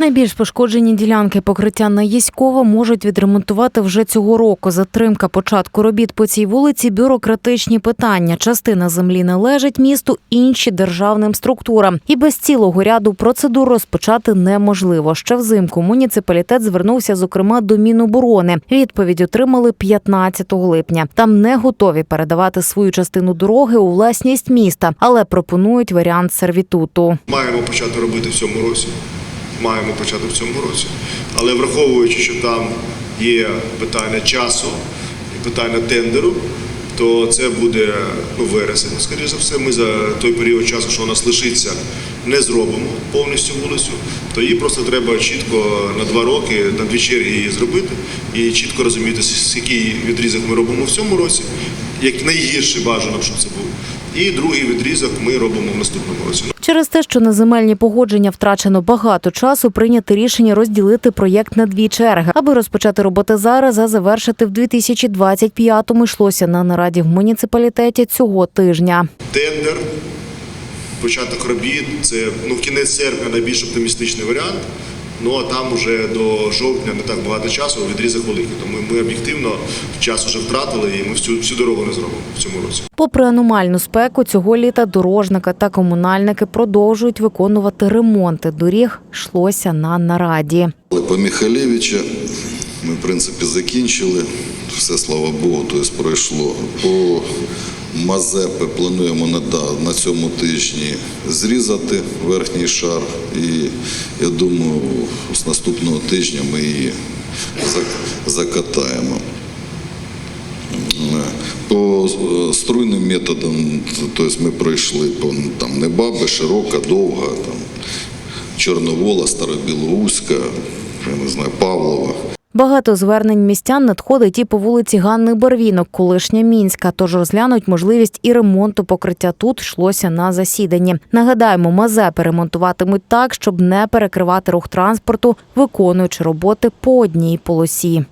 Найбільш пошкоджені ділянки покриття на Єськова можуть відремонтувати вже цього року. Затримка початку робіт по цій вулиці бюрократичні питання. Частина землі належить місту, інші державним структурам. І без цілого ряду процедур розпочати неможливо. Ще взимку муніципалітет звернувся, зокрема, до Міноборони. Відповідь отримали 15 липня. Там не готові передавати свою частину дороги у власність міста, але пропонують варіант сервітуту. Маємо почати робити в цьому році. Маємо почати в цьому році. Але враховуючи, що там є питання часу і питання тендеру, то це буде ну, вересень. Скоріше за все, ми за той період часу, що у нас лишиться, не зробимо повністю вулицю. То її просто треба чітко на два роки, на дві черги її зробити і чітко розуміти, який відрізок ми робимо в цьому році, як найгірше бажано, щоб це був. І другий відрізок ми робимо в наступному році. Через те, що на земельні погодження втрачено багато часу, прийняти рішення розділити проєкт на дві черги, аби розпочати роботи зараз, а завершити в 2025-му йшлося на нараді в муніципалітеті цього тижня. Тендер, початок робіт це ну, кінець серпня найбільш оптимістичний варіант. Ну а там уже до жовтня не так багато часу, відрізок великий. Тому ми об'єктивно час вже втратили і ми всю, всю дорогу не зробимо в цьому році. Попри аномальну спеку, цього літа дорожники та комунальники продовжують виконувати ремонти доріг. Йшлося на нараді. По Михайлевича ми, в принципі, закінчили. Все, слава Богу, тобто пройшло. По Мазепи плануємо на, на цьому тижні зрізати верхній шар. І я думаю, з наступного тижня ми її закатаємо. По е, струйним методам, тобто ми пройшли по там Небаби, широка, довга, там, Чорновола, Старобілоуська, я не знаю, Павлова. Багато звернень містян надходить і по вулиці Ганни Барвінок, колишня Мінська. Тож розглянуть можливість і ремонту покриття тут йшлося на засіданні. Нагадаємо, мазепи ремонтуватимуть так, щоб не перекривати рух транспорту, виконуючи роботи по одній полосі.